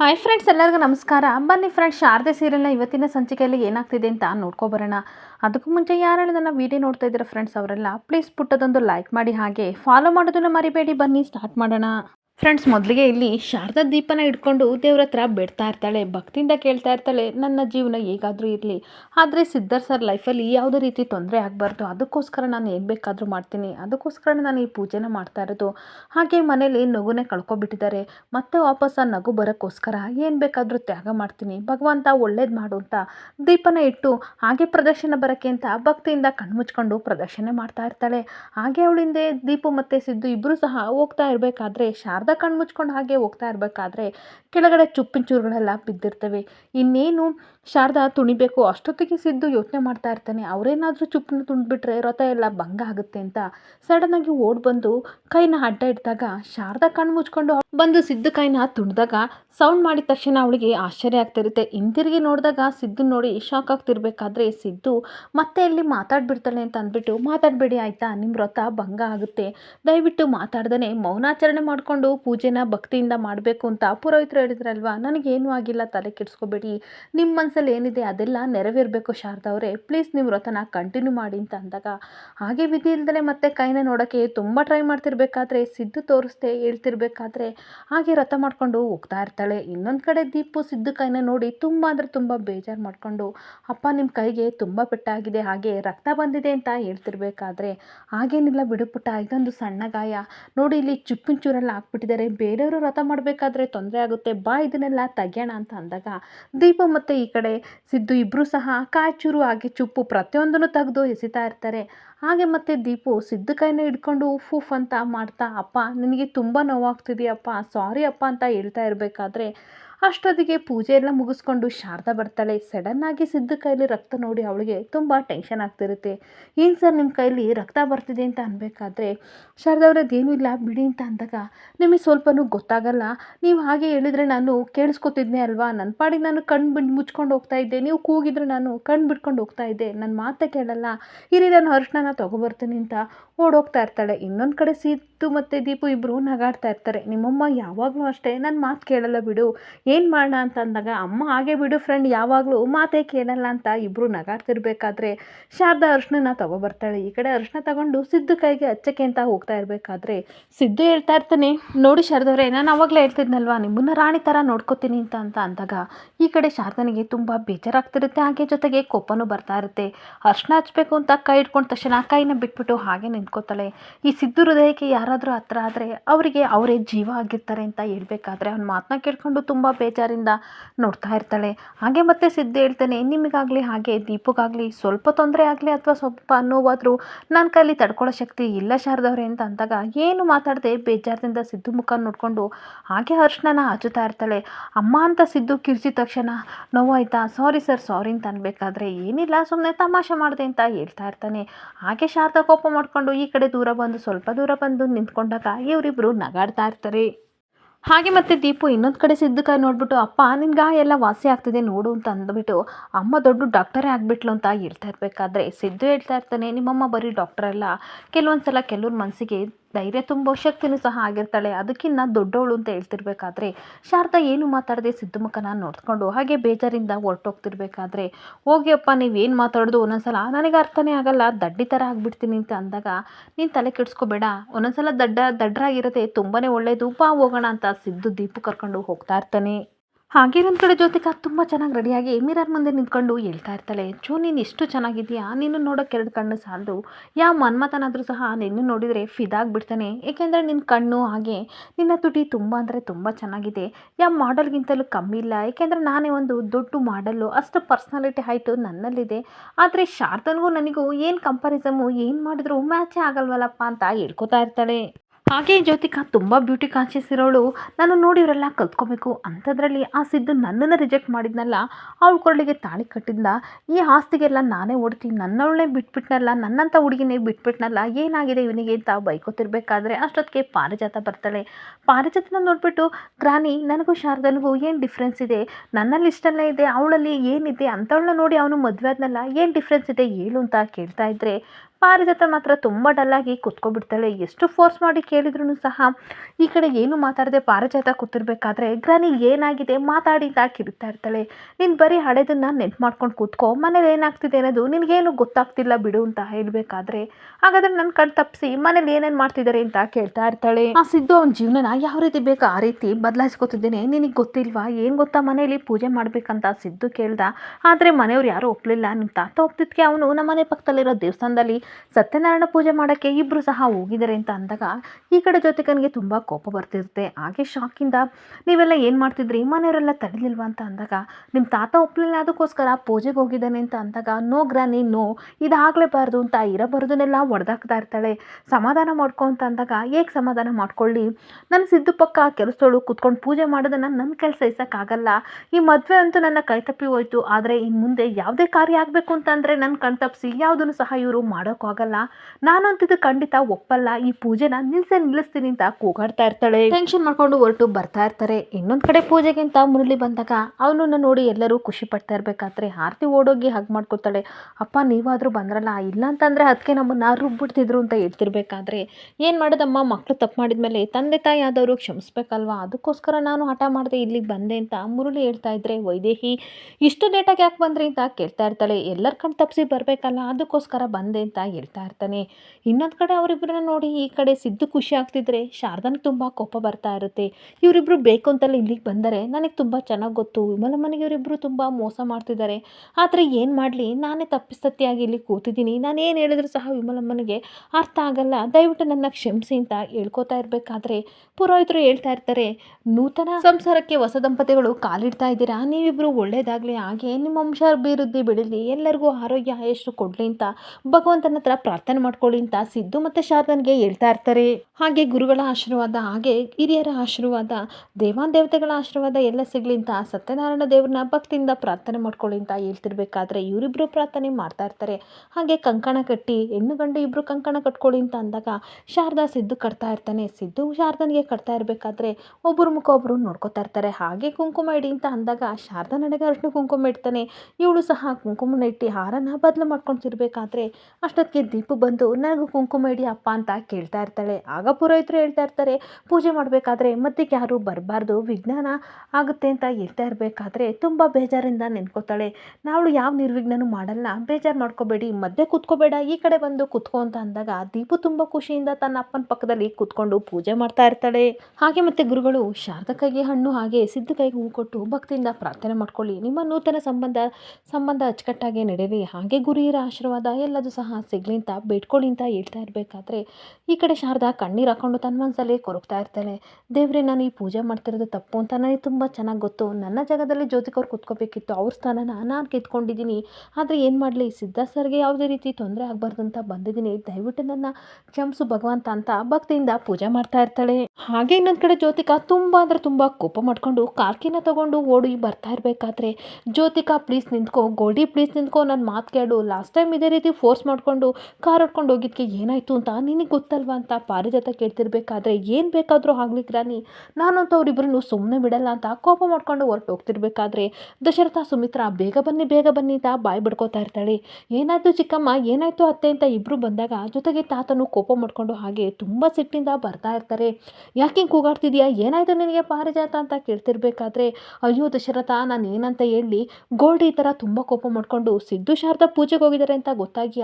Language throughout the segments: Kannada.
ಹಾಯ್ ಫ್ರೆಂಡ್ಸ್ ಎಲ್ಲರಿಗೂ ನಮಸ್ಕಾರ. ಬನ್ನಿ ಫ್ರೆಂಡ್ಸ್ ಶಾರದೆ ಸೀರೆಲ್ಲ ಇವತ್ತಿನ ಸಂಚಿಕೆಯಲ್ಲಿ ಏನಾಗ್ತಿದೆ ಅಂತ ನೋಡ್ಕೊಬರೋಣ ಅದಕ್ಕೂ ಮುಂಚೆ ಯಾರು ನನ್ನ ವೀಡಿಯೋ ನೋಡ್ತಾ ಇದ್ದೀರಾ ಫ್ರೆಂಡ್ಸ್ ಅವರೆಲ್ಲ ಪ್ಲೀಸ್ ಪುಟ್ಟದೊಂದು ಲೈಕ್ ಮಾಡಿ ಹಾಗೆ ಫಾಲೋ ಮಾಡೋದನ್ನ ಮರಿಬೇಡಿ. ಬನ್ನಿ ಸ್ಟಾರ್ಟ್ ಮಾಡೋಣ. ಫ್ರೆಂಡ್ಸ್ ಮೊದಲಿಗೆ ಇಲ್ಲಿ ಶಾರದಾ ದೀಪನ ಇಟ್ಕೊಂಡು ದೇವ್ರ ಹತ್ರ ಬಿಡ್ತಾ ಇರ್ತಾಳೆ, ಭಕ್ತಿಯಿಂದ ಕೇಳ್ತಾ ಇರ್ತಾಳೆ, ನನ್ನ ಜೀವನ ಹೇಗಾದರೂ ಇರಲಿ. ಆದರೆ ಸಿದ್ಧರ್ ಸರ್ ಲೈಫಲ್ಲಿ ಯಾವುದೇ ರೀತಿ ತೊಂದರೆ ಆಗಬಾರ್ದು. ಅದಕ್ಕೋಸ್ಕರ ನಾನು ಏನು ಬೇಕಾದರೂ ಮಾಡ್ತೀನಿ. ಅದಕ್ಕೋಸ್ಕರ ನಾನು ಈ ಪೂಜೆನ ಮಾಡ್ತಾ ಇರೋದು. ಹಾಗೆ ಮನೇಲಿ ನಗುನೇ ಕಳ್ಕೊಬಿಟ್ಟಿದ್ದಾರೆ. ಮತ್ತೆ ವಾಪಸ್ ಆ ನಗು ಬರೋಕ್ಕೋಸ್ಕರ ಏನು ಬೇಕಾದರೂ ತ್ಯಾಗ ಮಾಡ್ತೀನಿ. ಭಗವಂತ ಒಳ್ಳೇದು ಮಾಡು ಅಂತ ದೀಪನ ಇಟ್ಟು ಹಾಗೆ ಪ್ರದರ್ಶನ ಬರೋಕ್ಕೆ ಅಂತ ಭಕ್ತಿಯಿಂದ ಕಣ್ಮುಚ್ಕೊಂಡು ಪ್ರದರ್ಶನ ಮಾಡ್ತಾ ಇರ್ತಾಳೆ. ಹಾಗೆ ಅವಳಿಂದೆ ದೀಪು ಮತ್ತು ಸಿದ್ದು ಇಬ್ಬರು ಸಹ ಹೋಗ್ತಾ ಇರಬೇಕಾದ್ರೆ ಶಾರದಾ ಕಣ್ಮುಚ್ಕೊಂಡು ಹಾಗೆ ಹೋಗ್ತಾ ಇರಬೇಕಾದ್ರೆ ಕೆಳಗಡೆ ಚುಪ್ಪಿನ ಚೂರುಗಳೆಲ್ಲ ಬಿದ್ದಿರ್ತವೆ. ಇನ್ನೇನು ಶಾರದಾ ತುಣಿಬೇಕು, ಅಷ್ಟೊತ್ತಿಗೆ ಸಿದ್ದು ಯೋಚನೆ ಮಾಡ್ತಾ ಇರ್ತಾನೆ, ಅವರೇನಾದರೂ ಚುಪ್ಪನ್ನು ತುಂಡ್ಬಿಟ್ರೆ ರಥ ಎಲ್ಲ ಭಂಗ ಆಗುತ್ತೆ ಅಂತ ಸಡನ್ನಾಗಿ ಓಡ್ ಬಂದು ಕೈನ ಅಡ್ಡ ಇಟ್ಟಾಗ ಶಾರದಾ ಕಣ್ಣು ಮುಚ್ಕೊಂಡು ಬಂದು ಸಿದ್ದು ಕೈನ ತುಂಡಿದಾಗ ಸೌಂಡ್ ಮಾಡಿದ ತಕ್ಷಣ ಅವಳಿಗೆ ಆಶ್ಚರ್ಯ ಆಗ್ತಿರುತ್ತೆ. ಹಿಂತಿರುಗಿ ನೋಡಿದಾಗ ಸಿದ್ದು ನೋಡಿ ಶಾಕ್ ಆಗ್ತಿರ್ಬೇಕಾದ್ರೆ ಸಿದ್ದು ಮತ್ತೆ ಇಲ್ಲಿ ಮಾತಾಡ್ಬಿಡ್ತಾಳೆ ಅಂತ ಅಂದ್ಬಿಟ್ಟು, ಮಾತಾಡಬೇಡಿ ಆಯಿತಾ ನಿಮ್ಮ ರಥ ಭಂಗ ಆಗುತ್ತೆ. ದಯವಿಟ್ಟು ಮಾತಾಡ್ದೇ ಮೌನಾಚರಣೆ ಮಾಡಿಕೊಂಡು ಪೂಜೆನ ಭಕ್ತಿಯಿಂದ ಮಾಡಬೇಕು ಅಂತ ಪುರೋಹಿತರು ಹೇಳಿದ್ರಲ್ವಾ? ನನಗೇನೂ ಆಗಿಲ್ಲ, ತಲೆ ಕೆಡಿಸ್ಕೋಬೇಡಿ. ನಿಮ್ಮ ಮನಸ್ಸಲ್ಲಿ ಏನಿದೆ ಅದೆಲ್ಲ ನೆರವೇರಬೇಕು ಶಾರದಾ ಅವರೇ. ಪ್ಲೀಸ್ ನೀವು ವ್ರತನ ಕಂಟಿನ್ಯೂ ಮಾಡಿ ಅಂತ ಅಂದಾಗ, ಹಾಗೆ ವಿಧಿ ಇಲ್ದಲೆ ಮತ್ತೆ ಕೈನ ನೋಡೋಕ್ಕೆ ತುಂಬ ಟ್ರೈ ಮಾಡ್ತಿರ್ಬೇಕಾದ್ರೆ, ಸಿದ್ದು ತೋರಿಸ್ದೆ ಹೇಳ್ತಿರ್ಬೇಕಾದ್ರೆ, ಹಾಗೆ ವ್ರತ ಮಾಡಿಕೊಂಡು ಹೋಗ್ತಾ ಇರ್ತಾಳೆ. ಇನ್ನೊಂದು ಕಡೆ ದೀಪು ಸಿದ್ದು ಕೈನ ನೋಡಿ ತುಂಬ ಅಂದರೆ ತುಂಬ ಬೇಜಾರು ಮಾಡಿಕೊಂಡು, ಅಪ್ಪ ನಿಮ್ಮ ಕೈಗೆ ತುಂಬ ಪೆಟ್ಟಾಗಿದೆ ಹಾಗೆ ರಕ್ತ ಬಂದಿದೆ ಅಂತ ಹೇಳ್ತಿರ್ಬೇಕಾದ್ರೆ, ಹಾಗೇನಿಲ್ಲ ಬಿಡು ಪುಟ್ಟ, ಇದೊಂದು ಸಣ್ಣ ಗಾಯ. ನೋಡಿ ಇಲ್ಲಿ ಚುಪ್ಪಿನ ಚೂರೆಲ್ಲ ಹಾಕ್ಬಿಟ್ಟಿದ್ದಾರೆ ಬೇರೆಯವರು ವ್ರತ ಮಾಡಬೇಕಾದ್ರೆ ತೊಂದರೆ ಆಗುತ್ತೆ, ಬಾ ಇದನ್ನೆಲ್ಲ ತೆಗೆಯೋಣ ಅಂತ ಅಂದಾಗ ದೀಪ ಮತ್ತು ಈ ಕಡೆ ಸಿದ್ದು ಇಬ್ಬರೂ ಸಹ ಕಾಚೂರು ಹಾಗೆ ಚುಪ್ಪು ಪ್ರತಿಯೊಂದನ್ನು ತೆಗೆದು ಎಸಿತಾ ಇರ್ತಾರೆ. ಹಾಗೆ ಮತ್ತೆ ದೀಪು ಸಿದ್ದು ಕೈನ ಹಿಡ್ಕೊಂಡು ಉಫ್ ಅಂತ ಮಾಡ್ತಾ, ಅಪ್ಪ, ನಿನಗೆ ತುಂಬ ನೋವಾಗ್ತಿದೆಯಪ್ಪ, ಸಾರಿ ಅಪ್ಪ ಅಂತ ಹೇಳ್ತಾ ಇರಬೇಕಾದ್ರೆ ಅಷ್ಟೊತ್ತಿಗೆ ಪೂಜೆ ಎಲ್ಲ ಮುಗಿಸ್ಕೊಂಡು ಶಾರದಾ ಬರ್ತಾಳೆ. ಸಡನ್ನಾಗಿ ಸಿದ್ದು ಕೈಲಿ ರಕ್ತ ನೋಡಿ ಅವಳಿಗೆ ತುಂಬ ಟೆನ್ಷನ್ ಆಗ್ತಿರುತ್ತೆ. ಏನು ಸರ್ ನಿಮ್ಮ ಕೈಲಿ ರಕ್ತ ಬರ್ತಿದೆ ಅಂತ ಅನ್ಬೇಕಾದ್ರೆ, ಶಾರದಾ ಅವ್ರದ್ದು ಏನೂ ಇಲ್ಲ, ಬಿಡಿ ಅಂತ ಅಂದಾಗ, ನಿಮಗೆ ಸ್ವಲ್ಪನೂ ಗೊತ್ತಾಗಲ್ಲ. ನೀವು ಹಾಗೆ ಹೇಳಿದರೆ ನಾನು ಕೇಳಿಸ್ಕೊತಿದ್ನೆ ಅಲ್ವಾ? ನನ್ನ ಪಾಡಿಗೆ ನಾನು ಕಣ್ಣು ಬಿಟ್ಟು ಮುಚ್ಕೊಂಡು ಹೋಗ್ತಾ ಇದ್ದೆ. ನೀವು ಕೂಗಿದ್ರೆ ನಾನು ಕಣ್ಣು ಬಿಟ್ಕೊಂಡು ಹೋಗ್ತಾ ಇದ್ದೆ. ನನ್ನ ಮಾತೇ ಕೇಳಲ್ಲ. ಇರಿ, ನಾನು ಅರ್ಶನ ತೊಗೊಬರ್ತೀನಿ ಅಂತ ಓಡೋಗ್ತಾ ಇರ್ತಾಳೆ. ಇನ್ನೊಂದು ಕಡೆ ಸಿದ್ದು ಮತ್ತು ದೀಪು ಇಬ್ಬರು ನಗಾಡ್ತಾ ಇರ್ತಾರೆ. ನಿಮ್ಮಮ್ಮ ಯಾವಾಗಲೂ ಅಷ್ಟೇ. ನನ್ನ ಮಾತು ಕೇಳಲ್ಲ ಬಿಡು. ಏನು ಮಾಡೋಣ ಅಂತ ಅಂದಾಗ, ಅಮ್ಮ, ಹಾಗೆ ಬಿಡು ಫ್ರೆಂಡ್ ಯಾವಾಗಲೂ ಮಾತೇ ಕೇಳಲ್ಲ ಅಂತ ಇಬ್ಬರು ನಗಾಡ್ತಿರ್ಬೇಕಾದ್ರೆ ಶಾರದಾ ಅರ್ಶಿನ ತಗೊಬರ್ತಾಳೆ. ಈ ಕಡೆ ಅರ್ಶಿನ ತಗೊಂಡು ಸಿದ್ದು ಕೈಗೆ ಹಚ್ಚಕ್ಕೆ ಅಂತ ಹೋಗ್ತಾ ಇರಬೇಕಾದ್ರೆ ಸಿದ್ದು ಹೇಳ್ತಾ ಇರ್ತಾನೆ, ನೋಡಿ ಶಾರದವ್ರೆ, ನಾನು ಅವಾಗಲೇ ಹೇಳ್ತಿದ್ನಲ್ವಾ, ನಿಮ್ಮನ್ನ ರಾಣಿ ಥರ ನೋಡ್ಕೋತೀನಿ ಅಂತ ಅಂತ ಅಂದಾಗ, ಈ ಕಡೆ ಶಾರದನಿಗೆ ತುಂಬ ಬೇಜಾರಾಗ್ತಿರುತ್ತೆ. ಹಾಗೆ ಜೊತೆಗೆ ಕೋಪನೂ ಬರ್ತಾ ಇರುತ್ತೆ. ಅರ್ಶಿನ ಹಚ್ಚಬೇಕು ಅಂತ ಕೈ ಇಟ್ಕೊಂಡ ತಕ್ಷಣ ಆ ಕೈನ ಬಿಟ್ಬಿಟ್ಟು ಹಾಗೆ ನಿಂತ್ಕೋತಾಳೆ. ಈ ಸಿದ್ದು ಹೃದಯಕ್ಕೆ ಯಾರಾದರೂ ಹತ್ರ ಆದರೆ ಅವರಿಗೆ ಅವರೇ ಜೀವ ಆಗಿರ್ತಾರೆ ಅಂತ ಹೇಳ್ಬೇಕಾದ್ರೆ ಅವ್ನ ಮಾತನ್ನ ಕೇಳ್ಕೊಂಡು ತುಂಬ ಬೇಜಾರಿಂದ ನೋಡ್ತಾ ಇರ್ತಾಳೆ. ಹಾಗೆ ಮತ್ತೆ ಸಿದ್ದು ಹೇಳ್ತಾನೆ ನಿಮಗಾಗಲಿ ಹಾಗೆ ದೀಪಕ್ಕಾಗಲಿ ಸ್ವಲ್ಪ ತೊಂದರೆ ಆಗಲಿ ಅಥವಾ ಸ್ವಲ್ಪ ನೋವಾದರೂ ನನ್ನ ಕೈಲಿ ತಡ್ಕೊಳ್ಳೋ ಶಕ್ತಿ ಇಲ್ಲ ಶಾರದವ್ರೆ, ಅಂತ ಅಂದಾಗ ಏನು ಮಾತಾಡದೆ ಬೇಜಾರದಿಂದ ಸಿದ್ದು ಮುಖ ನೋಡಿಕೊಂಡು ಹಾಗೆ ಅರ್ಶಿನ ಹಚ್ಚುತ್ತಾ ಇರ್ತಾಳೆ. ಅಮ್ಮ, ಅಂತ ಸಿದ್ದು ಕಿರ್ಚಿದ ತಕ್ಷಣ, ನೋವಾಯ್ತಾ? ಸಾರಿ ಸರ್, ಸಾರಿ ಅಂತ ಅನ್ಬೇಕಾದ್ರೆ ಏನಿಲ್ಲ ಸುಮ್ಮನೆ ತಮಾಷೆ ಮಾಡಿದೆ ಅಂತ ಹೇಳ್ತಾ ಇರ್ತಾನೆ. ಹಾಗೆ ಶಾರದಾ ಕೋಪ ಮಾಡಿಕೊಂಡು ಈ ಕಡೆ ದೂರ ಬಂದು, ಸ್ವಲ್ಪ ದೂರ ಬಂದು ನಿಂತ್ಕೊಂಡಾಗ ಇವರಿಬ್ಬರು ನಗಾಡ್ತಾ ಇರ್ತಾರೆ. ಹಾಗೆ ಮತ್ತೆ ದೀಪು ಇನ್ನೊಂದು ಕಡೆ ಸಿದ್ದು ಕೈ ನೋಡ್ಬಿಟ್ಟು, ಅಪ್ಪ ನಿನ್ನ ಗಾಯ ಎಲ್ಲ ವಾಸಿ ಆಗ್ತಿದೆ ನೋಡು ಅಂತ ಅಂದ್ಬಿಟ್ಟು ಅಮ್ಮ ದೊಡ್ಡ ಡಾಕ್ಟರೇ ಆಗಿಬಿಟ್ಲು ಅಂತ ಹೇಳ್ತಾ ಇರಬೇಕಾದ್ರೆ ಸಿದ್ದು ಹೇಳ್ತಾ ಇರ್ತಾನೆ, ನಿಮ್ಮಮ್ಮ ಬರೀ ಡಾಕ್ಟರ್ ಅಲ್ಲ ಸಲ ಕೆಲವ್ರ ಮನಸ್ಸಿಗೆ ಧೈರ್ಯ ತುಂಬೋ ಶಕ್ತಿನೂ ಸಹ ಆಗಿರ್ತಾಳೆ. ಅದಕ್ಕಿಂತ ದೊಡ್ಡವಳು ಅಂತ ಹೇಳ್ತಿರ್ಬೇಕಾದ್ರೆ, ಶಾರದಾ ಏನು ಮಾತಾಡದೆ ಸಿದ್ದು ಮುಖನ ನೋಡ್ಕೊಂಡು ಹಾಗೆ ಬೇಜಾರಿಂದ ಹೊರಟೋಗ್ತಿರ್ಬೇಕಾದ್ರೆ, ಹೋಗಿ ಅಪ್ಪ, ನೀವೇನು ಮಾತಾಡೋದು? ಒಂದೊಂದ್ಸಲ ನನಗೆ ಅರ್ಥನೇ ಆಗಲ್ಲ ದಡ್ಡಿ ಥರ ಆಗಿಬಿಡ್ತೀನಿ ಅಂತ ಅಂದಾಗ, ನೀನು ತಲೆ ಕೆಡಿಸ್ಕೋಬೇಡ. ಒಂದೊಂದ್ಸಲ ದಡ್ಡ, ದಡ್ಡರಾಗಿರದೆ ತುಂಬಾ ಒಳ್ಳೆಯದು ಬಾ ಹೋಗೋಣ ಅಂತ ಸಿದ್ದು ದೀಪು ಕರ್ಕೊಂಡು ಹೋಗ್ತಾ ಇರ್ತಾನೆ. ಹಾಗೆ ನನ್ನ ಕಡೆ ಜ್ಯೋತಿಕಾ ತುಂಬ ಚೆನ್ನಾಗಿ ರೆಡಿಯಾಗಿ ಮಿರರ್ ಮುಂದೆ ನಿಂತ್ಕೊಂಡು ಹೇಳ್ತಾ ಇರ್ತಾಳೆ. ಚೋ ನೀನು ಎಷ್ಟು ಚೆನ್ನಾಗಿದೆಯಾ ನೀನು ನೋಡೋಕೆ ಎರಡು ಕಣ್ಣು ಸಾಲದು. ಯಾವ ಮನ್ಮಥನಾದರೂ ಸಹ ನಿನ್ನ ನೋಡಿದರೆ ಫಿದಾಗ್ಬಿಡ್ತಾನೆ ಏಕೆಂದರೆ ನಿನ್ನ ಕಣ್ಣು, ಹಾಗೆ ನಿನ್ನ ತುಟಿ ತುಂಬ ಅಂದರೆ ತುಂಬ ಚೆನ್ನಾಗಿದೆ. ಯಾವ ಮಾಡಲ್ಗಿಂತಲೂ ಕಮ್ಮಿ ಇಲ್ಲ. ಏಕೆಂದರೆ ನಾನೇ ಒಂದು ದೊಡ್ಡ ಮಾಡಲ್ಲು ಅಷ್ಟು ಪರ್ಸ್ನಾಲಿಟಿ ಹೈಟು ನನ್ನಲ್ಲಿದೆ. ಆದರೆ ಶಾರದನಿಗೂ ನನಗೂ ಏನು ಕಂಪಾರಿಸಮು ಏನು ಮಾಡಿದ್ರು ಮ್ಯಾಚೇ ಆಗಲ್ವಲ್ಲಪ್ಪ ಅಂತ ಹೇಳ್ಕೊತಾ ಇರ್ತಾಳೆ. ಹಾಗೆ ಜ್ಯೋತಿಕಾ ತುಂಬ ಬ್ಯೂಟಿ ಕಾನ್ಷಿಯಸ್ ಇರೋಳು. ನಾನು ನೋಡಿವರೆಲ್ಲ ಕಲ್ತ್ಕೋಬೇಕು ಅಂಥದ್ರಲ್ಲಿ ಆ ಸಿದ್ದು ನನ್ನನ್ನು ರಿಜೆಕ್ಟ್ ಮಾಡಿದ್ನಲ್ಲ, ಅವಳ ಕೊರಳಿಗೆ ತಾಳಿ ಕಟ್ಟಿದ್ದ ಈ ಆಸ್ತಿಗೆಲ್ಲ ನಾನೇ ಓಡ್ತೀನಿ ನನ್ನವಳನ್ನೇ ಬಿಟ್ಬಿಟ್ನಲ್ಲ ನನ್ನಂಥ ಹುಡುಗಿನೇ ಬಿಟ್ಬಿಟ್ನಲ್ಲ, ಏನಾಗಿದೆ ಇವನಿಗೆ ಅಂತ ಬೈಕೋತಿರ್ಬೇಕಾದ್ರೆ ಅಷ್ಟೊತ್ತಿಗೆ ಪಾರಿಜಾತ ಬರ್ತಾಳೆ. ಪಾರಿಜಾತನ ನೋಡಿಬಿಟ್ಟು, ಗ್ರಾನಿ, ನನಗೂ ಶಾರದನಿಗೂ ಏನು ಡಿಫ್ರೆನ್ಸ್ ಇದೆ? ನನ್ನಲ್ಲಿ ಇಷ್ಟನೇ ಇದೆ, ಅವಳಲ್ಲಿ ಏನಿದೆ ಅಂಥವಳನ್ನ ನೋಡಿ ಅವನು ಮದುವೆ ಆದ್ನಲ್ಲ, ಏನು ಡಿಫ್ರೆನ್ಸ್ ಇದೆ? ಹೇಳು ಅಂತ ಕೇಳ್ತಾ ಇದ್ರೆ ಪಾರಿಜಾತ ಮಾತ್ರ ತುಂಬ ಡಲ್ಲಾಗಿ ಕುತ್ಕೊಬಿಡ್ತಾಳೆ. ಎಷ್ಟು ಫೋರ್ಸ್ ಮಾಡಿ ಕೇಳಿದ್ರು ಸಹ ಈ ಕಡೆ ಏನು ಮಾತಾಡದೆ ಪಾರಿಜಾತ ಕೂತಿರ್ಬೇಕಾದ್ರೆ ಗ್ರಾನಿ ಏನಾಗಿದೆ ಮಾತಾಡಿ ಅಂತ ಕಿರಿತಾ ಇರ್ತಾಳೆ. ನೀನು ಬರೀ ಹಳೆದನ್ನ ನೆನ್ಪು ಮಾಡ್ಕೊಂಡು ಕೂತ್ಕೋ, ಮನೇಲಿ ಏನಾಗ್ತಿದೆ ಅನ್ನೋದು ನಿನಗೇನು ಗೊತ್ತಾಗ್ತಿಲ್ಲ ಬಿಡು ಅಂತ ಹೇಳಬೇಕಾದ್ರೆ ಹಾಗಾದ್ರೆ ನನ್ನ ಕಣ್ ತಪ್ಪಿಸಿ ಮನೇಲಿ ಏನೇನು ಮಾಡ್ತಿದ್ದಾರೆ ಅಂತ ಕೇಳ್ತಾ ಇರ್ತಾಳೆ. ಆ ಸಿದ್ದು ಅವನ ಜೀವನನ ಯಾವ ರೀತಿ ಬೇಕು ಆ ರೀತಿ ಬದಲಾಯಿಸ್ಕೊತಿದ್ದೇನೆ ನಿನಗೆ ಗೊತ್ತಿಲ್ವಾ? ಏನು ಗೊತ್ತಾ ಮನೇಲಿ ಪೂಜೆ ಮಾಡ್ಬೇಕಂತ ಸಿದ್ದು ಕೇಳ್ದ. ಆದರೆ ಮನೆಯವ್ರು ಯಾರೂ ಒಪ್ಪಲಿಲ್ಲ ನಿಮ್ಮ ತಾತ ಒಪ್ತಿದ್ಕೆ ಅವನು ನಮ್ಮ ಮನೆ ಪಕ್ಕದಲ್ಲಿರೋ ದೇವಸ್ಥಾನದಲ್ಲಿ ಸತ್ಯನಾರಾಯಣ ಪೂಜೆ ಮಾಡೋಕ್ಕೆ ಇಬ್ಬರು ಸಹ ಹೋಗಿದ್ದಾರೆ ಅಂತ ಅಂದಾಗ ಈ ಕಡೆ ಜೊತೆಗನಿಗೆ ತುಂಬ ಕೋಪ ಬರ್ತಿರುತ್ತೆ. ಹಾಗೆ ಶಾಕಿಂದ ನೀವೆಲ್ಲ ಏನು ಮಾಡ್ತಿದ್ರಿ? ಮನೆಯವರೆಲ್ಲ ತಡೆದಿಲ್ವಾ ಅಂತ ಅಂದಾಗ ನಿಮ್ಮ ತಾತ ಒಪ್ಪಲಿಲ್ಲ ಅದಕ್ಕೋಸ್ಕರ ಪೂಜೆಗೆ ಹೋಗಿದ್ದಾನೆ ಅಂತ ಅಂದಾಗ, ನೋ ಗ್ರಾನಿ, ನೋ, ಇದಾಗಲೇಬಾರ್ದು ಅಂತ ಇರಬಾರ್ದನ್ನೆಲ್ಲ ಒಡೆದಾಕ್ತಾ ಇರ್ತಾಳೆ. ಸಮಾಧಾನ ಮಾಡ್ಕೊ ಅಂತ ಅಂದಾಗ, ಹೇಗೆ ಸಮಾಧಾನ ಮಾಡ್ಕೊಳ್ಳಿ? ನನ್ನ ಸಿದ್ದು ಪಕ್ಕ ಕೆಲಸದವಳು ಕುತ್ಕೊಂಡು ಪೂಜೆ ಮಾಡೋದನ್ನು ನನ್ನ ಕೆಲಸ ಇಸೋಕ್ಕಾಗಲ್ಲ. ಈ ಮದುವೆ ಅಂತೂ ನನ್ನ ಕೈತಪ್ಪಿ ಹೋಯ್ತು. ಆದರೆ ಇನ್ನು ಮುಂದೆ ಯಾವುದೇ ಕಾರ್ಯ ಆಗಬೇಕು ಅಂತಂದರೆ ನನ್ನ ಕಣ್ತಪ್ಪಿಸಿ ಯಾವುದನ್ನು ಸಹ ಇವರು ಮಾಡೋಕ್ಕಾಗಲ್ಲ ನಾನಂತಿದ್ದು ಖಂಡಿತ ಒಪ್ಪಲ್ಲ. ಈ ಪೂಜೆನ ನಿಲ್ಸೆ ನಿಲ್ಲಿಸ್ತೀನಿ ಅಂತ ಕೂಗಾಡ್ತಾ ಇರ್ತಾಳೆ. ಟೆನ್ಷನ್ ಮಾಡ್ಕೊಂಡು ಹೊರಟು ಬರ್ತಾ ಇರ್ತಾರೆ. ಇನ್ನೊಂದು ಕಡೆ ಪೂಜೆಗಿಂತ ಮುರಳಿ ಬಂದಾಗ ಅವನನ್ನ ನೋಡಿ ಎಲ್ಲರೂ ಖುಷಿ ಪಡ್ತಾ ಇರ್ಬೇಕಾದ್ರೆ ಆರತಿ ಓಡೋಗಿ ಹಗ್ ಮಾಡ್ಕೊತಾಳೆ ಅಪ್ಪ, ನೀವಾದರೂ ಬಂದ್ರಲ್ಲ? ಇಲ್ಲ ಅಂತಂದರೆ ಅದಕ್ಕೆ ನಮ್ಮನ್ನ ರುಬ್ಬಿಡ್ತಿದ್ರು ಅಂತ ಹೇಳ್ತಿರ್ಬೇಕಾದ್ರೆ ಏನು ಮಾಡೋದಮ್ಮ? ಮಕ್ಕಳು ತಪ್ಪು ಮಾಡಿದ್ಮೇಲೆ ತಂದೆ ತಾಯಿ ಆದವರು ಕ್ಷಮಿಸ್ಬೇಕಲ್ವಾ? ಅದಕ್ಕೋಸ್ಕರ ನಾನು ಹಠ ಮಾಡಿದೆ ಇಲ್ಲಿಗೆ ಬಂದೆ ಅಂತ ಮುರುಳಿ ಹೇಳ್ತಾ ಇದ್ರೆ ವೈದೇಹಿ, ಇಷ್ಟು ಲೇಟಾಗಿ ಯಾಕೆ ಬಂದ್ರಿ? ಅಂತ ಕೇಳ್ತಾ ಇರ್ತಾಳೆ. ಎಲ್ಲರ ಕಣ್ ತಪ್ಪಿಸಿ ಬರಬೇಕಲ್ಲ, ಅದಕ್ಕೋಸ್ಕರ ಬಂದೆ ಅಂತ ಹೇಳ್ತಾ ಇರ್ತಾನೆ. ಇನ್ನೊಂದು ಕಡೆ ಅವರಿಬ್ಬರನ್ನ ನೋಡಿ ಈ ಕಡೆ ಸಿದ್ದು ಖುಷಿ ಆಗ್ತಿದ್ರೆ ಶಾರದನಿಗೆ ತುಂಬ ಕೋಪ ಬರ್ತಾ ಇರುತ್ತೆ. ಇವರಿಬ್ಬರು ಬೇಕು ಅಂತಲೇ ಇಲ್ಲಿಗೆ ಬಂದರೆ ನನಗೆ ತುಂಬ ಚೆನ್ನಾಗಿ ಗೊತ್ತು. ವಿಮಲಮ್ಮನಿಗೆ ಇವರಿಬ್ಬರು ತುಂಬ ಮೋಸ ಮಾಡ್ತಿದ್ದಾರೆ. ಆದರೆ ಏನು ಮಾಡಲಿ? ನಾನೇ ತಪ್ಪಿಸ್ತತಿಯಾಗಿ ಇಲ್ಲಿ ಕೂತಿದ್ದೀನಿ. ನಾನು ಏನು ಹೇಳಿದ್ರು ಸಹ ವಿಮಲಮ್ಮನಿಗೆ ಅರ್ಥ ಆಗಲ್ಲ. ದಯವಿಟ್ಟು ನನ್ನ ಕ್ಷಮಿಸಿ ಅಂತ ಹೇಳ್ಕೊತಾ ಇರಬೇಕಾದ್ರೆ ಪುರೋಹಿತರು ಹೇಳ್ತಾ ಇರ್ತಾರೆ, ನೂತನ ಸಂಸಾರಕ್ಕೆ ಹೊಸ ದಂಪತಿಗಳು ಕಾಲಿಡ್ತಾ ಇದ್ದೀರಾ? ನೀವಿಬ್ಬರು ಒಳ್ಳೇದಾಗಲಿ. ಹಾಗೆ ನಿಮ್ಮ ಅಂಶ ಅಭಿವೃದ್ಧಿ ಬೆಳೀಲಿ. ಎಲ್ಲರಿಗೂ ಆರೋಗ್ಯ ಆಯಸ್ಸು ಕೊಡಲಿ ಅಂತ ಭಗವಂತನ ಹತ್ರ ಪ್ರಾರ್ಥನೆ ಮಾಡ್ಕೊಳ್ಳಿ ಅಂತ ಸಿದ್ದು ಮತ್ತು ಶಾರದನ್ಗೆ ಹೇಳ್ತಾ ಇರ್ತಾರೆ. ಹಾಗೆ ಗುರುಗಳ ಆಶೀರ್ವಾದ, ಹಾಗೆ ಹಿರಿಯರ ಆಶೀರ್ವಾದ, ದೇವಾನ್ ದೇವತೆಗಳ ಆಶೀರ್ವಾದ ಎಲ್ಲ ಸಿಗಲಿ ಅಂತ ಸತ್ಯನಾರಾಯಣ ದೇವ್ರನ್ನ ಭಕ್ತಿಯಿಂದ ಪ್ರಾರ್ಥನೆ ಮಾಡ್ಕೊಳ್ಳಿ ಅಂತ ಹೇಳ್ತಿರ್ಬೇಕಾದ್ರೆ ಇವರಿಬ್ಬರು ಪ್ರಾರ್ಥನೆ ಮಾಡ್ತಾ ಇರ್ತಾರೆ. ಹಾಗೆ ಕಂಕಣ ಕಟ್ಟಿ, ಹೆಣ್ಣು ಗಂಡು ಇಬ್ಬರು ಕಂಕಣ ಕಟ್ಕೊಳ್ಳಿ ಅಂತ ಅಂದಾಗ ಶಾರದಾ ಸಿದ್ದು ಕಟ್ತಾ ಇರ್ತಾನೆ. ಸಿದ್ದು ಶಾರದನ್ಗೆ ಕಟ್ತಾ ಇರಬೇಕಾದ್ರೆ ಒಬ್ಬರು ಮುಖ ಒಬ್ಬರು ನೋಡ್ಕೊತಾ ಇರ್ತಾರೆ. ಹಾಗೆ ಕುಂಕುಮ ಇಡಿ ಅಂತ ಅಂದಾಗ ಶಾರದಾ ನಡೆಗೆ ಅರ್ಶಿನ ಕುಂಕುಮ ಇಡ್ತಾನೆ. ಇವಳು ಸಹ ಕುಂಕುಮನ ಇಟ್ಟು ಹಾರನ ಬದಲು ಮಾಡ್ಕೊತಿರ್ಬೇಕಾದ್ರೆ ಅಷ್ಟೊತ್ತಿಗೆ ದೀಪು ಬಂದು, ನನಗೂ ಕುಂಕುಮ ಇಡಿ ಅಪ್ಪ ಅಂತ ಕೇಳ್ತಾ ಇರ್ತಾಳೆ. ಆಗ ಪುರೋಹಿತರು ಹೇಳ್ತಾ ಇರ್ತಾರೆ, ಪೂಜೆ ಮಾಡಬೇಕಾದ್ರೆ ಮತ್ತೆ ಯಾರೂ ಬರಬಾರ್ದು. ವಿಜ್ಞಾನ ಆಗುತ್ತೆ ಅಂತ ಹೇಳ್ತಾ ಇರಬೇಕಾದ್ರೆ ತುಂಬ ಬೇಜಾರಿಂದ ನೆನ್ಕೋತಾಳೆ ನಾವು ಯಾವ ನಿರ್ವಿಘ್ನನೂ ಮಾಡಲ್ಲ. ಬೇಜಾರು ಮಾಡ್ಕೋಬೇಡಿ. ಮಧ್ಯೆ ಕೂತ್ಕೋಬೇಡ. ಈ ಕಡೆ ಬಂದು ಕೂತ್ಕೋ ಅಂತ ಅಂದಾಗ ದೀಪು ತುಂಬ ಖುಷಿಯಿಂದ ತನ್ನ ಅಪ್ಪನ ಪಕ್ಕದಲ್ಲಿ ಕೂತ್ಕೊಂಡು ಪೂಜೆ ಮಾಡ್ತಾ ಇರ್ತಾಳೆ. ಹಾಗೆ ಮತ್ತೆ ಗುರುಗಳು ಶಾರದ ಕೈಗೆ ಹಣ್ಣು, ಹಾಗೆ ಸಿದ್ದು ಕೈಗೆ ಹೂ ಕೊಟ್ಟು ಭಕ್ತಿಯಿಂದ ಪ್ರಾರ್ಥನೆ ಮಾಡ್ಕೊಳ್ಳಿ. ನಿಮ್ಮ ನೂತನ ಸಂಬಂಧ ಸಂಬಂಧ ಅಚ್ಚುಕಟ್ಟಾಗಿ ನಡೆಯಲಿ ಹಾಗೆ ಗುರಿಯರ ಆಶೀರ್ವಾದ ಎಲ್ಲದೂ ಸಹ ಸಿಗ್ಲಿ ಅಂತ ಬೇಡ್ಕೊಳ್ಳಿ ಅಂತ ಹೇಳ್ತಾ ಇರಬೇಕಾದ್ರೆ ಈ ಕಡೆ ಶಾರದಾ ಕಣ್ಣೀರು ಹಾಕೊಂಡು ತನ್ನ ಮನಸ್ಸಲ್ಲಿ ಕೊರಗ್ತಾ ಇರ್ತಾಳೆ. ದೇವ್ರೆ, ನಾನು ಈ ಪೂಜೆ ಮಾಡ್ತಿರೋದು ತಪ್ಪು ಅಂತ ನನಗೆ ತುಂಬ ಚೆನ್ನಾಗಿ ಗೊತ್ತು. ನನ್ನ ಜಾಗದಲ್ಲಿ ಜ್ಯೋತಿಕವ್ರು ಕೂತ್ಕೋಬೇಕಿತ್ತು. ಅವ್ರ ಸ್ಥಾನನ ನಾನು ಕಿತ್ಕೊಂಡಿದ್ದೀನಿ ಆದರೆ ಏನು ಮಾಡಲಿ? ಸಿದ್ಧ ಸರ್ಗೆ ಯಾವುದೇ ರೀತಿ ತೊಂದರೆ ಆಗಬಾರ್ದು ಅಂತ ಬಂದಿದ್ದೀನಿ. ದಯವಿಟ್ಟು ನನ್ನ ಕ್ಷಮಿಸು ಭಗವಂತ ಅಂತ ಭಕ್ತಿಯಿಂದ ಪೂಜೆ ಮಾಡ್ತಾ ಇರ್ತಾಳೆ. ಹಾಗೆ ಇನ್ನೊಂದು ಕಡೆ ಜ್ಯೋತಿಕ ತುಂಬ ಅಂದರೆ ತುಂಬ ಕೋಪ ಮಾಡಿಕೊಂಡು ಕಾರ್ಕಿನ ತಗೊಂಡು ಓಡಿ ಬರ್ತಾ ಇರಬೇಕಾದ್ರೆ, ಜ್ಯೋತಿಕಾ ಪ್ಲೀಸ್ ನಿಂತ್ಕೋ. ಗೋಡಿ ಪ್ಲೀಸ್ ನಿಂತ್ಕೋ. ನನ್ನ ಮಾತು ಕೇಳು ಲಾಸ್ಟ್ ಟೈಮ್ ಇದೇ ರೀತಿ ಫೋರ್ಸ್ ಮಾಡಿಕೊಂಡು ಕಾರ್ ಹೊಡ್ಕೊಂಡು ಹೋಗಿದ್ದಕ್ಕೆ ಏನಾಯಿತು ಅಂತ ನಿನಗೆ ಗೊತ್ತಲ್ವಾ ಅಂತ ಪಾರಿಜಾತ ಕೇಳ್ತಿರ್ಬೇಕಾದ್ರೆ ಏನು ಬೇಕಾದರೂ ಆಗ್ಲಿಕ್ಕೆ ರಾನಿ ನಾನಂತೂ ಅವರಿಬ್ಬರನ್ನು ಸುಮ್ಮನೆ ಬಿಡಲ್ಲ ಅಂತ ಕೋಪ ಮಾಡ್ಕೊಂಡು ಹೊರಟು ಹೋಗ್ತಿರ್ಬೇಕಾದ್ರೆ ದಶರಥ ಸುಮಿತ್ರ ಬೇಗ ಬನ್ನಿ ಬೇಗ ಬನ್ನಿ ಅಂತ ಬಾಯಿ ಬಿಡ್ಕೋತಾ ಇರ್ತಾಳೆ. ಏನಾಯಿತು ಚಿಕ್ಕಮ್ಮ, ಏನಾಯಿತು ಅತ್ತೆ ಅಂತ ಇಬ್ಬರು ಬಂದಾಗ ಜೊತೆಗೆ ತಾತನು ಕೋಪ ಮಾಡ್ಕೊಂಡು ಹಾಗೆ ತುಂಬ ಸಿಟ್ಟಿಂದ ಬರ್ತಾ ಇರ್ತಾರೆ. ಯಾಕೆ ಕೂಗಾಡ್ತಿದ್ಯಾ? ಏನಾಯಿತು ನಿನಗೆ ಪಾರಿಜಾತ ಅಂತ ಕೇಳ್ತಿರ್ಬೇಕಾದ್ರೆ ಅಯ್ಯೋ ದಶರಥ ನಾನು ಏನಂತ ಹೇಳಿ ಗೋಲ್ಡ್ ಈ ಥರ ತುಂಬ ಕೋಪ ಮಾಡ್ಕೊಂಡು ಸಿದ್ದು ಶಾರದ ಪೂಜೆಗೆ ಹೋಗಿದ್ದಾರೆ ಅಂತ ಗೊತ್ತಾಗಿ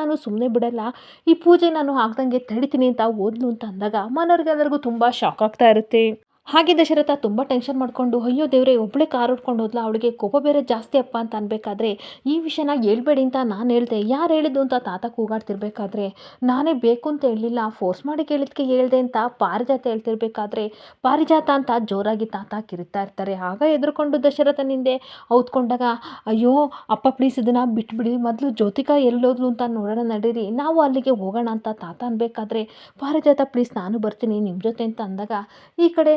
ನಾನು ಸುಮ್ಮನೆ ಬಿಡಲ್ಲ. ಈ ಪೂಜೆ ನಾನು ಆಗ್ದಂಗೆ ತಡಿತೀನಿ ಅಂತ ಓದ್ಲು ಅಂತ ಅಂದಾಗ ಮನೆಯವ್ರಿಗೆಲ್ಲರಿಗೂ ತುಂಬ ಶಾಕ್ ಆಗ್ತಾ ಇರುತ್ತೆ. ಹಾಗೆ ದಶರಥ ತುಂಬ ಟೆನ್ಷನ್ ಮಾಡಿಕೊಂಡು, ಅಯ್ಯೋ ದೇವರೇ ಒಬ್ಬಳೇ ಕಾರ್ ಹೊಡ್ಕೊಂಡು ಹೋದ್ಲ, ಅವಳಿಗೆ ಕೋಪ ಬೇರೆ ಜಾಸ್ತಿ ಅಪ್ಪ ಅಂತ ಅನ್ಬೇಕಾದ್ರೆ, ಈ ವಿಷಯನ ಹೇಳ್ಬೇಡಿ ಅಂತ ನಾನು ಹೇಳ್ದೆ. ಯಾರು ಹೇಳಿದ್ದು ಅಂತ ತಾತ ಕೂಗಾಡ್ತಿರ್ಬೇಕಾದ್ರೆ, ನಾನೇ ಬೇಕು ಅಂತ ಹೇಳಲಿಲ್ಲ ಫೋರ್ಸ್ ಮಾಡಿ ಕೇಳಿದ್ಕೆ ಹೇಳ್ದೆ ಅಂತ ಪಾರಿಜಾತ ಹೇಳ್ತಿರ್ಬೇಕಾದ್ರೆ, ಪಾರಿಜಾತ ಅಂತ ಜೋರಾಗಿ ತಾತ ಕಿರಿತಾ ಇರ್ತಾರೆ. ಆಗ ಎದುರುಕೊಂಡು ದಶರಥನಿಂದೆ ಔತ್ಕೊಂಡಾಗ, ಅಯ್ಯೋ, ಅಪ್ಪ ಪ್ಲೀಸ್ ಇದನ್ನು ಬಿಟ್ಬಿಡಿ, ಮೊದಲು ಜ್ಯೋತಿಕಾ ಎಲ್ಲೋದ್ಲು ಅಂತ ನೋಡೋಣ, ನಡೀರಿ. ನಾವು ಅಲ್ಲಿಗೆ ಹೋಗೋಣ ಅಂತ ತಾತ ಅನ್ಬೇಕಾದ್ರೆ, ಪಾರಿಜಾತ ಪ್ಲೀಸ್ ನಾನು ಬರ್ತೀನಿ ನಿಮ್ಮ ಜೊತೆ ಅಂತ ಅಂದಾಗ, ಈ ಕಡೆ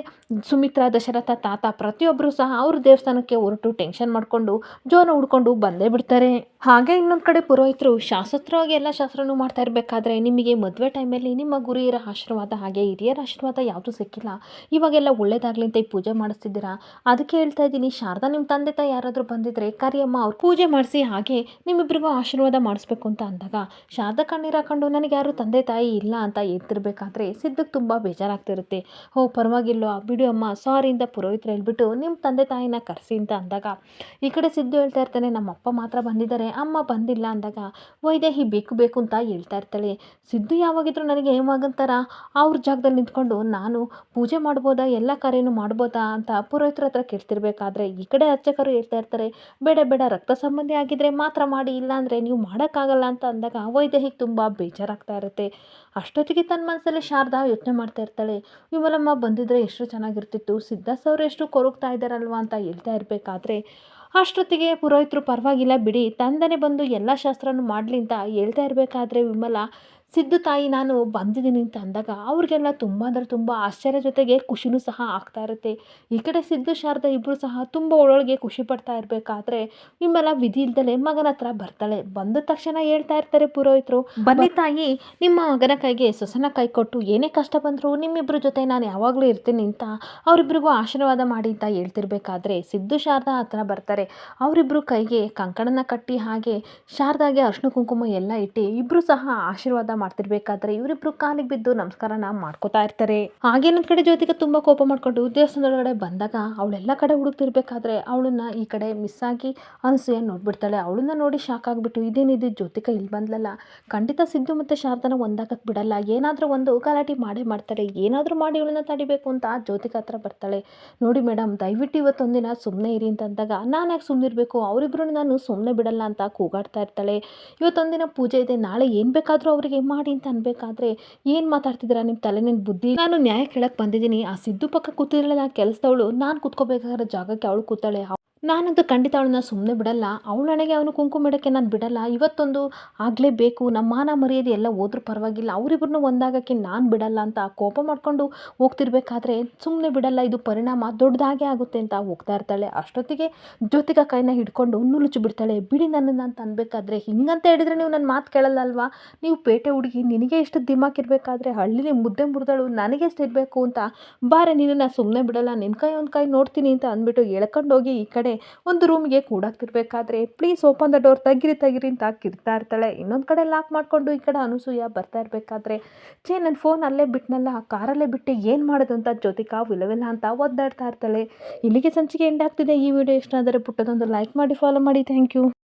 ಸುಮಿತ್ರಾ, ದಶರಥ, ತಾತ ಪ್ರತಿಯೊಬ್ಬರು ಸಹ ಅವ್ರ ದೇವಸ್ಥಾನಕ್ಕೆ ಹೊರಟು ಟೆನ್ಷನ್ ಮಾಡಿಕೊಂಡು ಜೋನ ಹುಡ್ಕೊಂಡು ಬಂದೇ ಬಿಡ್ತಾರೆ. ಹಾಗೆ ಇನ್ನೊಂದು ಕಡೆ ಪುರೋಹಿತರು ಶಾಸ್ತ್ರವಾಗಿ ಎಲ್ಲ ಶಾಸ್ತ್ರನೂ ಮಾಡ್ತಾ ಇರಬೇಕಾದ್ರೆ ನಿಮಗೆ ಮದುವೆ ಟೈಮಲ್ಲಿ ನಿಮ್ಮ ಗುರಿಯರ ಆಶೀರ್ವಾದ ಹಾಗೆ ಹಿರಿಯರ ಆಶೀರ್ವಾದ ಯಾವುದೂ ಸಿಕ್ಕಿಲ್ಲ. ಇವಾಗೆಲ್ಲ ಒಳ್ಳೇದಾಗ್ಲಿ ಅಂತ ಈ ಪೂಜೆ ಮಾಡಿಸ್ತಿದ್ದೀರಾ? ಅದಕ್ಕೆ ಹೇಳ್ತಾ ಇದ್ದೀನಿ, ಶಾರದಾ ನಿಮ್ಮ ತಂದೆ ತಾಯಿ ಯಾರಾದರೂ ಬಂದಿದ್ರೆ ಕರಿಯಮ್ಮ ಅವ್ರು ಪೂಜೆ ಮಾಡಿಸಿ ಹಾಗೆ ನಿಮ್ಮಿಬ್ಬರಿಗೂ ಆಶೀರ್ವಾದ ಮಾಡಿಸ್ಬೇಕು ಅಂತ ಅಂದಾಗ ಶಾರದಾ ಕಣ್ಣೀರು ಹಾಕೊಂಡು ನನಗೆ ಯಾರು ತಂದೆ ತಾಯಿ ಇಲ್ಲ ಅಂತ ಎತ್ತಿರ್ಬೇಕಾದ್ರೆ ಸಿದ್ಧಕ್ಕೆ ತುಂಬ ಬೇಜಾರಾಗ್ತಿರುತ್ತೆ. ಓ ಪರವಾಗಿಲ್ಲ ಬಿಡು ಅಮ್ಮ ಸಾರಿ ಅಂತ ಪುರೋಹಿತರು ಹೇಳ್ಬಿಟ್ಟು ನಿಮ್ಮ ತಂದೆ ತಾಯಿನ ಕರೆಸಿ ಅಂತ ಅಂದಾಗ, ಈ ಕಡೆ ಸಿದ್ದು ಹೇಳ್ತಾ ಇರ್ತಾನೆ, ನಮ್ಮ ಅಪ್ಪ ಮಾತ್ರ ಬಂದಿದ್ದಾರೆ, ಅಮ್ಮ ಬಂದಿಲ್ಲ ಅಂದಾಗ ವೈದೇಹಿ ಬೇಕು ಬೇಕು ಅಂತ ಹೇಳ್ತಾ ಇರ್ತಾಳೆ. ಸಿದ್ದು ಯಾವಾಗಿದ್ರು ನನಗೆ ಹೇಮಾಗಂತಾರ, ಅವ್ರ ಜಾಗದಲ್ಲಿ ನಿಂತ್ಕೊಂಡು ನಾನು ಪೂಜೆ ಮಾಡ್ಬೋದಾ, ಎಲ್ಲ ಕಾರ್ಯನೂ ಮಾಡ್ಬೋದಾ ಅಂತ ಪುರೋಹಿತರ ಹತ್ರ ಕೇಳ್ತಿರ್ಬೇಕಾದ್ರೆ ಈ ಕಡೆ ಅರ್ಚಕರು ಹೇಳ್ತಾ ಇರ್ತಾರೆ, ಬೇಡ ಬೇಡ ರಕ್ತ ಸಂಬಂಧಿ ಆಗಿದ್ರೆ ಮಾತ್ರ ಮಾಡಿ ಇಲ್ಲಾಂದರೆ ನೀವು ಮಾಡೋಕ್ಕಾಗಲ್ಲ ಅಂತ ಅಂದಾಗ ವೈದೇಹಿಗೆ ತುಂಬ ಬೇಜಾರಾಗ್ತಾ ಇರುತ್ತೆ. ಅಷ್ಟೊತ್ತಿಗೆ ತನ್ನ ಮನಸ್ಸಲ್ಲಿ ಶಾರದಾ ಯೋಚನೆ ಮಾಡ್ತಾ ಇರ್ತಾಳೆ, ವಿಮಲಮ್ಮ ಬಂದಿದ್ರೆ ಎಷ್ಟು ಚೆನ್ನಾಗಿರ್ತಿತ್ತು. ಸಿದ್ಧಾಸ್ ಅವರು ಎಷ್ಟು ಕೊರಗ್ತಾ ಇದ್ದಾರಲ್ವಾ ಅಂತ ಹೇಳ್ತಾ ಇರಬೇಕಾದ್ರೆ, ಅಷ್ಟೊತ್ತಿಗೆ ಪುರೋಹಿತರು ಪರವಾಗಿಲ್ಲ ಬಿಡಿ, ತಂದನೆ ಬಂದು ಎಲ್ಲ ಶಾಸ್ತ್ರನೂ ಮಾಡಲಿ ಅಂತ ಹೇಳ್ತಾ ಇರಬೇಕಾದ್ರೆ ವಿಮಲ ಸಿದ್ದು ತಾಯಿ ನಾನು ಬಂದಿದ್ದೀನಿ ಅಂತ ಅಂದಾಗ ಅವ್ರಿಗೆಲ್ಲ ತುಂಬ ಅಂದರೆ ತುಂಬ ಆಶ್ಚರ್ಯ ಜೊತೆಗೆ ಖುಷಿನೂ ಸಹ ಆಗ್ತಾ ಇರುತ್ತೆ. ಈ ಕಡೆ ಸಿದ್ದು ಶಾರದಾ ಇಬ್ಬರು ಸಹ ತುಂಬ ಒಳೊಳಗೆ ಖುಷಿ ಪಡ್ತಾ ಇರಬೇಕಾದ್ರೆ ನಿಮ್ಮೆಲ್ಲ ವಿಧಿ ಇಲ್ದಲೆ ಮಗನ ಹತ್ರ ಬರ್ತಾಳೆ. ಬಂದ ತಕ್ಷಣ ಹೇಳ್ತಾ ಇರ್ತಾರೆ ಪುರೋಹಿತರು. ಬನ್ನಿ ತಾಯಿ ನಿಮ್ಮ ಮಗನ ಕೈಗೆ ಸೊಸನ ಕೈ ಕೊಟ್ಟು ಏನೇ ಕಷ್ಟ ಬಂದರೂ ನಿಮ್ಮಿಬ್ಬರ ಜೊತೆ ನಾನು ಯಾವಾಗಲೂ ಇರ್ತೀನಿ ಅಂತ ಅವರಿಬ್ಬರಿಗೂ ಆಶೀರ್ವಾದ ಮಾಡಿ ಅಂತ ಹೇಳ್ತಿರ್ಬೇಕಾದ್ರೆ ಸಿದ್ದು ಶಾರದಾ ಹತ್ರ ಬರ್ತಾರೆ. ಅವರಿಬ್ಬರು ಕೈಗೆ ಕಂಕಣನ ಕಟ್ಟಿ ಹಾಗೆ ಶಾರದಾಗೆ ಅರ್ಶಿನ ಕುಂಕುಮ ಎಲ್ಲ ಇಟ್ಟು ಇಬ್ಬರು ಸಹ ಆಶೀರ್ವಾದ ಮಾಡ್ತಿರ್ಬೇಕಾದ್ರೆ ಇವರಿಬ್ರು ಕಾಲಿಗೆ ಬಿದ್ದು ನಮಸ್ಕಾರನ ಮಾಡ್ಕೋತಾ ಇರ್ತಾರೆ. ಹಾಗೆ ನನ್ನ ಕಡೆ ಜ್ಯೋತಿಗೆ ತುಂಬಾ ಕೋಪ ಮಾಡ್ಕೊಂಡು ದೇವಸ್ಥಾನದೊಳಗಡೆ ಬಂದಾಗ ಅವಳೆಲ್ಲ ಕಡೆ ಹುಡುಕ್ತಿರ್ಬೇಕಾದ್ರೆ ಅವಳನ್ನ ಈ ಕಡೆ ಮಿಸ್ ಆಗಿ ಅನಸೂಯ ನೋಡ್ಬಿಡ್ತಾಳೆ. ಅವಳನ್ನ ನೋಡಿ ಶಾಕ್ ಆಗಿಬಿಟ್ಟು ಇದೇನಿದು ಜ್ಯೋತಿಕ ಇಲ್ಲಿ ಬಂದ್ಲಲ್ಲ? ಖಂಡಿತ ಸಿದ್ದು ಮತ್ತು ಶಾರದನ ಒಂದಾಗಕ್ಕೆ ಬಿಡಲ್ಲ. ಏನಾದರೂ ಒಂದು ಗಲಾಟೆ ಮಾಡೇ ಮಾಡ್ತಾರೆ ಏನಾದರೂ ಮಾಡಿ ಇವಳನ್ನ ತಡಿಬೇಕು ಅಂತ ಜ್ಯೋತಿಕ ಹತ್ರ ಬರ್ತಾಳೆ. ನೋಡಿ ಮೇಡಮ್ ದಯವಿಟ್ಟು ಇವತ್ತೊಂದಿನ ಸುಮ್ಮನೆ ಇರಿ ಅಂತ ಅಂದಾಗ, ನಾನು ಯಾಕೆ ಸುಮ್ಮನೆ ಇರಬೇಕು? ನಾನು ಸುಮ್ಮನೆ ಬಿಡಲ್ಲ ಅಂತ ಕೂಗಾಡ್ತಾ ಇರ್ತಾಳೆ. ಇವತ್ತೊಂದಿನ ಪೂಜೆ ಇದೆ. ನಾಳೆ ಏನು ಬೇಕಾದರೂ ಅವರಿಗೆ ಮಾಡಿ ಅಂತ ಅನ್ಬೇಕಾದ್ರೆ ಏನು ಮಾತಾಡ್ತಿದ್ದೀರಾ? ನಿಮ್ಮ ತಲೆನೇನು ಬುದ್ಧಿ ನಾನು ನ್ಯಾಯ ಕೇಳಕ್ಕೆ ಬಂದಿದ್ದೀನಿ. ಆ ಸಿದ್ದು ಪಕ್ಕ ಕೂತಿರಲಿಲ್ಲ ಕೆಲಸದವಳು. ನಾನು ಕೂತ್ಕೋಬೇಕಾದ್ರೆ ಜಾಗಕ್ಕೆ ಅವಳು ಕೂತಾಳೆ. ನಾನಂತೂ ಖಂಡಿತ ಅವಳನ್ನ ಸುಮ್ಮನೆ ಬಿಡಲ್ಲ. ಅವಳ ನನಗೆ ಅವನು ಕುಂಕುಮ ಇಡೋಕ್ಕೆ ನಾನು ಬಿಡಲ್ಲ. ಇವತ್ತೊಂದು ಆಗಲೇಬೇಕು. ನಮ್ಮ ಮಾನ ಮರ್ಯಾದೆ ಎಲ್ಲ ಹೋದ್ರೂ ಪರವಾಗಿಲ್ಲ. ಅವರಿಬ್ರನ್ನೂ ಒಂದಾಗಕ್ಕೆ ನಾನು ಬಿಡಲ್ಲ ಅಂತ ಕೋಪ ಮಾಡಿಕೊಂಡು ಹೋಗ್ತಿರ್ಬೇಕಾದ್ರೆ ಸುಮ್ಮನೆ ಬಿಡಲ್ಲ. ಇದು ಪರಿಣಾಮ ದೊಡ್ಡದಾಗೆ ಆಗುತ್ತೆ ಅಂತ ಹೋಗ್ತಾ ಇರ್ತಾಳೆ. ಅಷ್ಟೊತ್ತಿಗೆ ಜ್ಯೋತಿಕ ಕೈನ ಹಿಡ್ಕೊಂಡು ನುಲುಚು ಬಿಡ್ತಾಳೆ. ಬಿಡಿ ನನ್ನನ್ನು ಅಂತ ಅನ್ಬೇಕಾದ್ರೆ ಹಿಂಗಂತ ಹೇಳಿದ್ರೆ ನೀವು ನನ್ನ ಮಾತು ಕೇಳಲ್ಲ ಅಲ್ವಾ? ನೀವು ಪೇಟೆ ಹುಡುಗಿ, ನಿನಗೆ ಎಷ್ಟು ದಿಮಾಕ್ ಇರಬೇಕಾದ್ರೆ ಹಳ್ಳಿಲಿ ಮುದ್ದೆ ಮುರಿದಳು, ನನಗೆ ಇರಬೇಕು ಅಂತ ಬಾರೆ ನಿನ್ನನ್ನು ಸುಮ್ಮನೆ ಬಿಡಲ್ಲ. ನಿನ್ನ ಕೈ ಒಂದು ಕೈ ನೋಡ್ತೀನಿ ಅಂತ ಅಂದ್ಬಿಟ್ಟು ಎಳ್ಕೊಂಡೋಗಿ ಈ ಕಡೆ ಒಂದು ರೂಮ್ಗೆ ಕೂಡಾಕ್ತಿರ್ಬೇಕಾದ್ರೆ ಪ್ಲೀಸ್ ಓಪನ್ ದ ಡೋರ್ ತಗಿರಿ ತಗಿರಿ ಅಂತ ಕಿರ್ತಾ ಇರ್ತಾಳೆ. ಇನ್ನೊಂದು ಕಡೆ ಲಾಕ್ ಮಾಡಿಕೊಂಡು ಈ ಕಡೆ ಅನುಸೂಯ ಬರ್ತಾ ಇರಬೇಕಾದ್ರೆ, ಛೇ ನನ್ನ ಫೋನ್ ಅಲ್ಲೇ ಬಿಟ್ನಲ್ಲ ಕಾರಲ್ಲೇ ಬಿಟ್ಟು, ಏನು ಮಾಡೋದು? ಅಂತ ಜ್ಯೋತಿಕಾ ವಿಲವಿಲ್ಲ ಅಂತ ಒದ್ದಾಡ್ತಾ ಇರ್ತಾಳೆ. ಇಲ್ಲಿಗೆ ಸಂಚಿಕೆ ಎಂಡ್ ಆಗ್ತಿದೆ. ಈ ವಿಡಿಯೋ ಇಷ್ಟ ಆದರೆ ಪುಟ್ಟದೊಂದು ಲೈಕ್ ಮಾಡಿ ಫಾಲೋ ಮಾಡಿ. Thank you